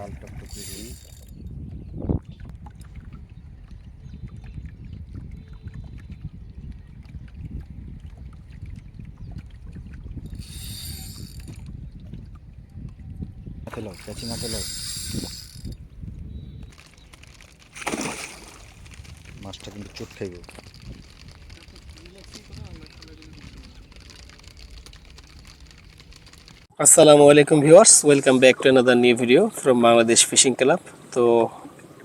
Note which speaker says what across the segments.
Speaker 1: লাল টকটকে রুই চাচি মাথে লাও। মাছটা কিন্তু চোট খাইব।
Speaker 2: আসসালামু আলাইকুম viewers, welcome back to another new video from Bangladesh fishing club তো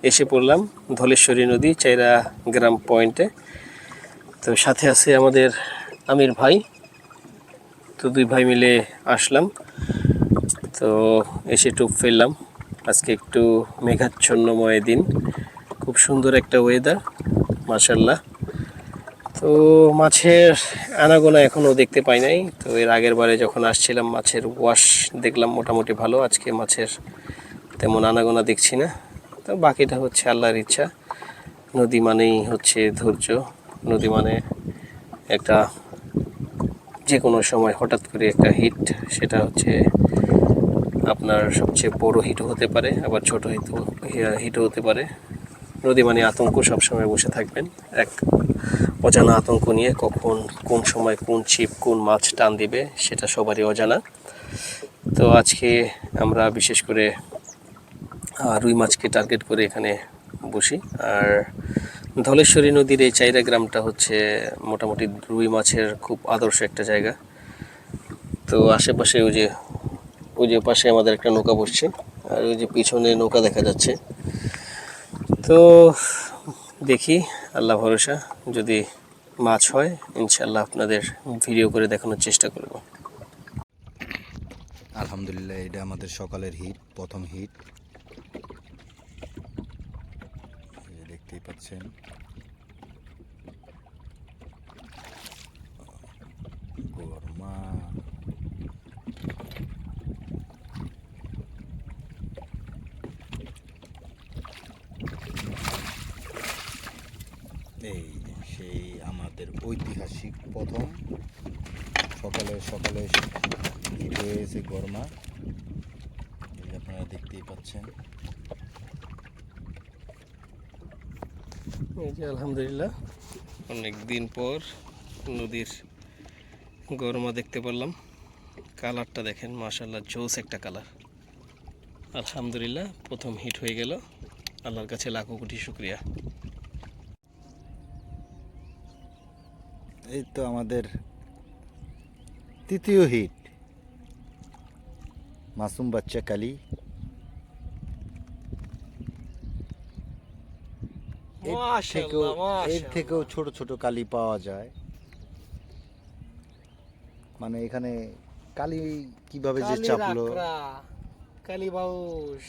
Speaker 2: এসে পড়লাম ধলেশ্বরী নদী, চাইরা গ্রাম পয়েন্টে। তো সাথে আছে আমাদের আমির ভাই। তো দুই ভাই মিলে আসলাম। তো এসে টুপ ফেললাম। আজকে একটু মেঘাচ্ছন্নময় দিন। খুব সুন্দর একটা ওয়েদার মাশাল্লাহ তো মাছের আনাগোনা এখনও দেখতে পাই নাই। তো এর আগের বারে যখন আসছিলাম, মাছের ওয়াশ দেখলাম মোটামুটি ভালো। আজকে মাছের তেমন আনাগোনা দেখছি না। তো বাকিটা হচ্ছে আল্লাহর ইচ্ছা। নদী মানেই হচ্ছে ধৈর্য। নদী মানে একটা যে কোনো সময় হঠাৎ করে একটা হিট সেটা হচ্ছে আপনার সবচেয়ে বড় হিটও হতে পারে, আবার ছোট হিটও হিটও হতে পারে। নদী মানে আতঙ্ক সবসময় বসে থাকবেন। এক অজানা আতঙ্ক নিয়ে কখন কোন সময় কোন ছিপ কোন মাছ টান দিবে সেটা সবারই অজানা। তো আজকে আমরা বিশেষ করে রুই মাছকে টার্গেট করে এখানে বসি। আর ধলেশ্বরী নদীর এই চাইরা গ্রামটা হচ্ছে মোটামুটি রুই মাছের খুব আদর্শ একটা জায়গা। তো আশেপাশে ওই যে ওই যে পাশে আমাদের একটা নৌকা বসছে। আর ওই যে পিছনে নৌকা দেখা যাচ্ছে। তো দেখি, আল্লাহ ভরসা, যদি মাছ হয় ইনশাল্লাহ আপনাদের ভিডিও করে দেখানোর চেষ্টা করব।
Speaker 1: আলহামদুলিল্লাহ, এটা আমাদের সকালের হিট, প্রথম হিট। দেখতেই পাচ্ছেন গরমা এই সেই আমাদের ঐতিহাসিক প্রথম। সকালে সকালে হয়েছে গরমা। আপনারা দেখতেই পাচ্ছেন।
Speaker 2: এই যে আলহামদুলিল্লাহ, অনেক দিন পর নদীর গরমা দেখতে পারলাম। কালারটা দেখেন মাশাল্লাহ জোস একটা কালার। আলহামদুলিল্লাহ, প্রথম হিট হয়ে গেল। আল্লাহর কাছে লাখো কোটি শুক্রিয়া।
Speaker 1: এই তো আমাদের তৃতীয় হিট। মাসুম বাচ্চা কালি। এর থেকেও এর থেকেও ছোট ছোট কালি পাওয়া যায়। মানে এখানে কালি কীভাবে যে চাপলো?
Speaker 2: কালী বাউস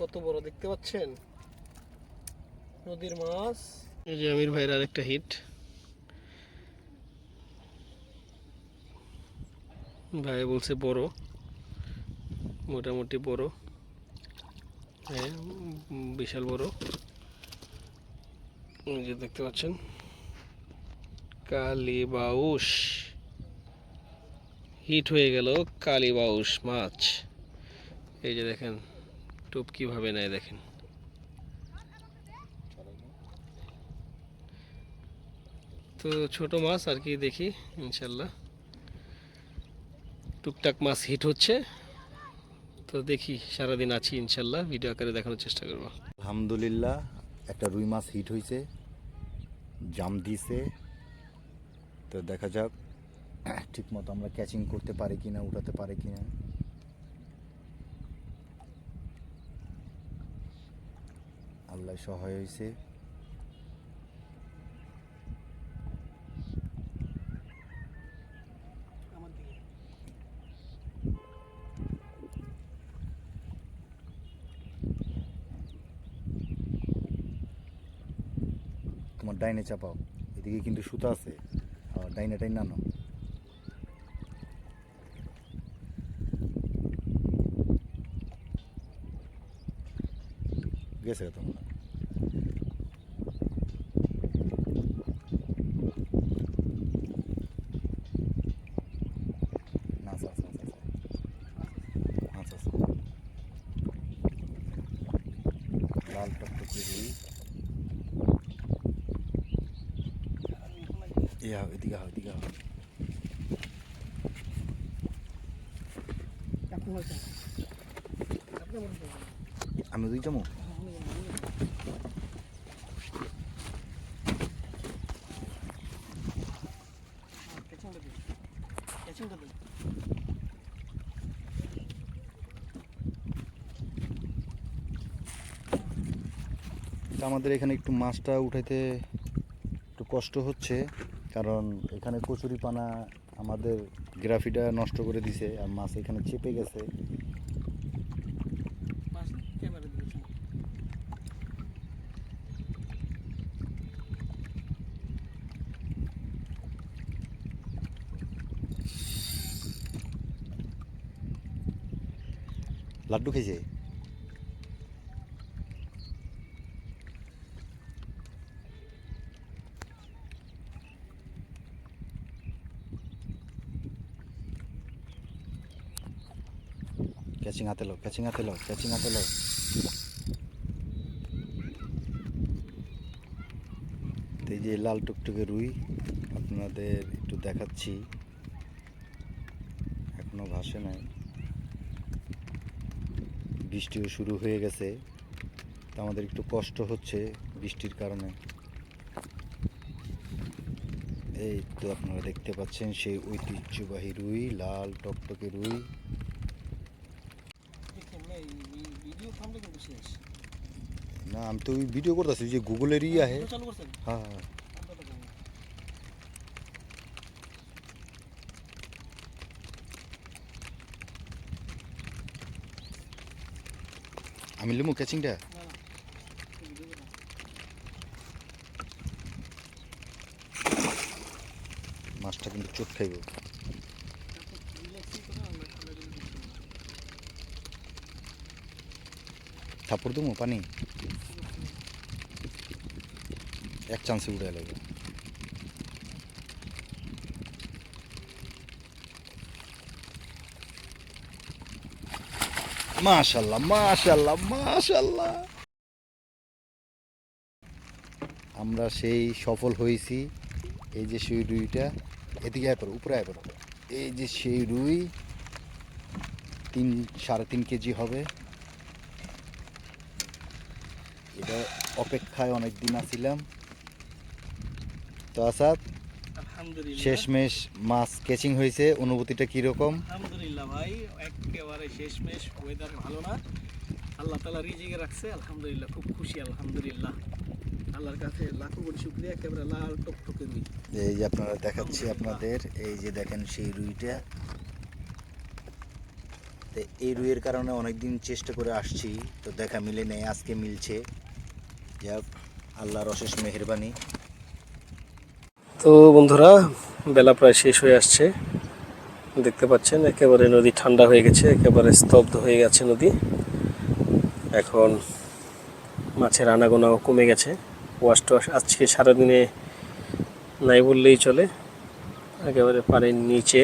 Speaker 2: কত বড় দেখতে পাচ্ছেন? নদীর মাছ। এই যে আমির ভাইয়ের আরেকটা হিট। ভাই বলছে বড়। মোটামুটি বড়। হ্যাঁ বিশাল বড়। যে দেখতে পাচ্ছেন কালিবাউস হিট হয়ে গেল কালীবাউস মাছ। এই যে দেখেন, টোপ কীভাবে নেয় দেখেন। তো ছোট মাছ আর কি দেখি, ইনশাল্লাহ। টুকটাক মাছ হিট হচ্ছে। তো দেখি, সারাদিন আছি ইনশাল্লাহ ভিডিও আকারে দেখানোর চেষ্টা করব।
Speaker 1: আলহামদুলিল্লাহ, একটা রুই মাছ হিট হয়েছে জাম দিছে। তো দেখা যাক ঠিক মতো আমরা ক্যাচিং করতে পারি কি না উঠাতে পারি কি না আল্লাহ সহায় হয়েছে তোমার ডাইনে চাপাও। এদিকে কিন্তু সুতা আছে আর ডাইনে টাইন আনো। গেছে তোমার আমি দুই চামো আমাদের এখানে একটু মাছটা উঠাইতে একটু কষ্ট হচ্ছে, কারণ এখানে কচুরি পানা আমাদের গ্রাফিটা নষ্ট করে দিছে আর মাছ এখানে চেপে গেছে। লাড্ডু খেয়েছে? ক্যাচিং হাতে লো ক্যাচিং হাতে লো ক্যাচিং হাতে লো এই যে লাল টুকটুকে রুই, আপনাদের একটু দেখাচ্ছি। এখনও ভাসে নাই। বৃষ্টিও শুরু হয়ে গেছে। তো আমাদের একটু কষ্ট হচ্ছে বৃষ্টির কারণে। এই তো আপনারা দেখতে পাচ্ছেন সেই ঐতিহ্যবাহী রুই, লাল টকটকে রুই। না আমি তো ওই ভিডিও করতেছি যে গুগলেরই আহে।
Speaker 2: চালু করছেন?
Speaker 1: হ্যাঁ হ্যাঁ। আমি লিমু ক্যাচিংটা মাছটা কিন্তু চোট খাইব। থাপড় দেবো, পানি? এক চান্সে উড়ে লাগবে মাশাল্লাহ মাশাল্লাহ মাশাল্লাহ। আমরা সেই সফল হয়েছি। এই যে সেই রুইটা, এদিকে আয় পড়ো, উপরে আয় পড়ো। এই যে সেই রুই, তিন, সাড়ে তিন কেজি হবে। এটা অপেক্ষায় অনেক দিন আছিলাম। তো আসাদ শেষমেশ মাছ ক্যাচিং হয়েছে অনুভূতিটা কীরকম?
Speaker 2: আলহামদুলিল্লাহ ভাই একেবারে শেষমেশ ওয়েদার ভালো না। আল্লাহ তালা রিজিকে রাখছে আলহামদুলিল্লাহ খুব খুশি আলহামদুলিল্লাহ। আল্লাহর কাছে লাখো কোটি শুক্রিয়া একেবারে লাল টকটকে রুই।
Speaker 1: এই যে আপনারা দেখাচ্ছি আপনাদের এই যে দেখেন সেই রুইটা। তো এই রুইয়ের কারণে অনেকদিন চেষ্টা করে আসছি তো দেখা মিলে নেই আজকে মিলছে। যাক আল্লাহর অশেষ মেহরবানি।
Speaker 2: তো বন্ধুরা, বেলা প্রায় শেষ হয়ে আসছে। দেখতে পাচ্ছেন, একেবারে নদী ঠান্ডা হয়ে গেছে, একেবারে স্তব্ধ হয়ে গেছে নদী। এখন মাছের আনাগোনাও কমে গেছে। ওয়াশ টোয়াশ আজকে সারাদিনে নাই বললেই চলে। একেবারে পানির নিচে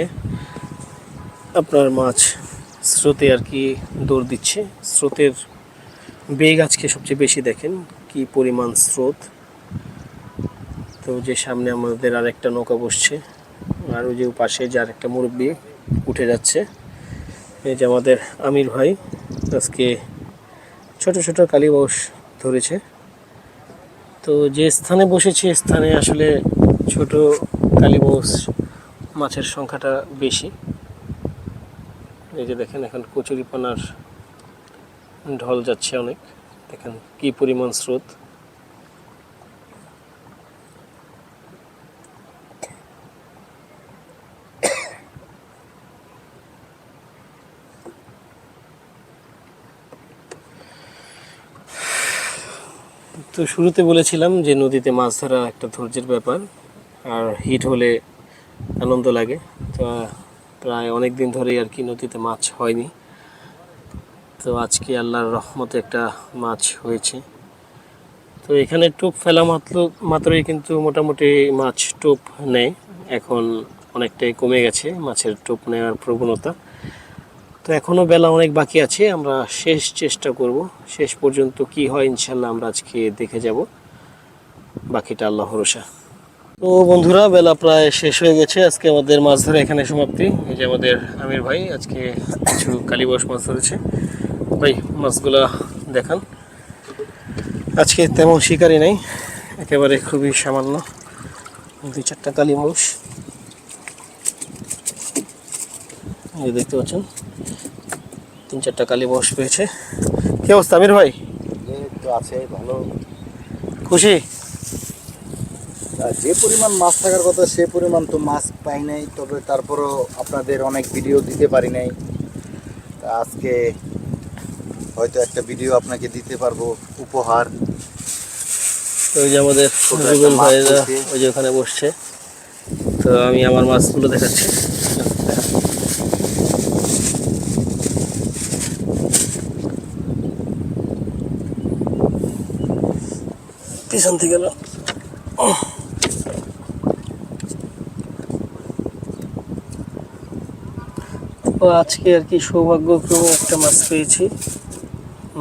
Speaker 2: আপনার মাছ স্রোতে আর কি দৌড় দিচ্ছে। স্রোতের বেগ আজকে সবচেয়ে বেশি দেখেন। কি পরিমাণ স্রোত? তো যে সামনে আমাদের আরেকটা নৌকা বসছে, আর ওই যে পাশে যে আরেকটা মুরব্বি উঠে যাচ্ছে, এই যে আমাদের আমির ভাই, আজকে ছোট ছোট কালীবাউস ধরেছে। তো যে স্থানে বসেছে স্থানে আসলে ছোট কালীবাউস মাছের সংখ্যাটা বেশি। এই যে দেখেন, এখন কচুরিপানার ঢল যাচ্ছে অনেক। দেখেন কি পরিমাণ স্রোত? তো শুরুতে বলেছিলাম যে নদীতে মাছ ধরা একটা ধৈর্যের ব্যাপার, আর হিট হলে আনন্দ লাগে। তো প্রায় অনেক দিন ধরেই আর কি নদীতে মাছ হয়নি। তো আজকে আল্লাহর রহমতে একটা মাছ হয়েছে। তো এখানে টোপ ফেলা মাত্র মাত্রই কিন্তু মোটামুটি মাছ টোপ নেয়। এখন অনেকটাই কমে গেছে মাছের টোপ নেওয়ার প্রবণতা। তো এখনও বেলা অনেক বাকি আছে, আমরা শেষ চেষ্টা করব। শেষ পর্যন্ত কি হয় ইনশাল্লাহ আমরা আজকে দেখে যাব। বাকিটা আল্লাহ ভরসা। তো বন্ধুরা, বেলা প্রায় শেষ হয়ে গেছে। আজকে আমাদের মাছ ধরা এখানে সমাপ্তি। এই যে আমাদের আমির ভাই, আজকে কিছু কালীবস মাছ ধরেছে। ভাই মাছগুলা দেখান। আজকে তেমন শিকারই নাই একেবারে খুবই সামান্য দুই চারটা কালী মাছ এই দেখতে পাচ্ছেন তিন চারটা কালী বস পেয়েছে। কি অবস্থা আমির ভাই?
Speaker 1: আছে ভালো।
Speaker 2: খুশি?
Speaker 1: আর যে পরিমাণ মাছ থাকার কথা সে পরিমাণ তো মাছ পাই নাই তবে তারপরও আপনাদের অনেক ভিডিও দিতে পারি নাই। তা আজকে হয়তো একটা ভিডিও আপনাকে দিতে পারব উপহার।
Speaker 2: ওই যে আমাদের রুবেল ভাইরা ওই যে ওখানে বসছে। তো আমি আমার মাছগুলো দেখাচ্ছি। পিছন থেকে এলো তো আজকে আর কি সৌভাগ্যক্রমে একটা মাছ পেয়েছি।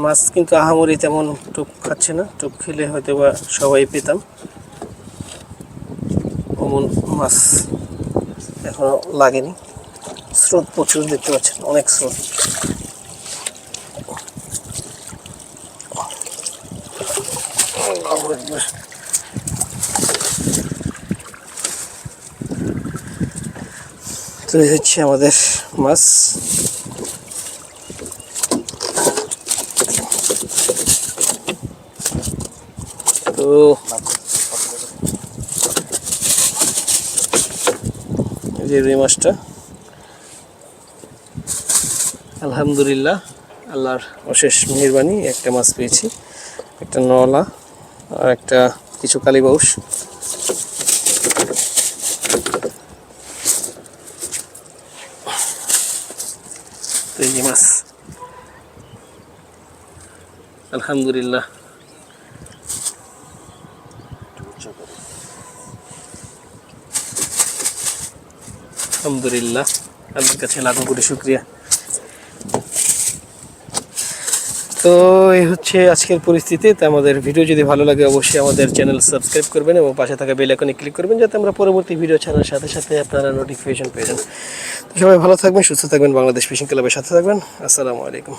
Speaker 2: মাছ কিন্তু আহামরি তেমন টুপ খাচ্ছে না টুপ খেলে হয়তো বা সবাই পেতাম। অমন মাছ এখনও লাগেনি। স্রোত প্রচুর, দেখতে পাচ্ছেন অনেক স্রোত। তো হচ্ছে আমাদের মাছ। এই যে মাছটা। আলহামদুলিল্লাহ, আল্লাহর অশেষ মেহরবানি, একটা মাছ পেয়েছি, একটা নলা আর একটা কিছু কালীবাউস এই মাছ। আলহামদুলিল্লাহ। আলহামদুলিল্লাহ আপনার কাছে লাখো কোটি শুক্রিয়া। তো এই হচ্ছে আজকের পরিস্থিতি। তো আমাদের ভিডিও যদি ভালো লাগে, অবশ্যই আমাদের চ্যানেল সাবস্ক্রাইব করবেন এবং পাশে থাকা বেল আইকনে ক্লিক করবেন, যাতে আমরা পরবর্তী ভিডিও ছাড়ার সাথে সাথে আপনারা নোটিফিকেশন পেয়ে যান। তো সবাই ভালো থাকবেন, সুস্থ থাকবেন, বাংলাদেশ ফিশিং ক্লাবের সাথে থাকবেন। আসসালামু আলাইকুম।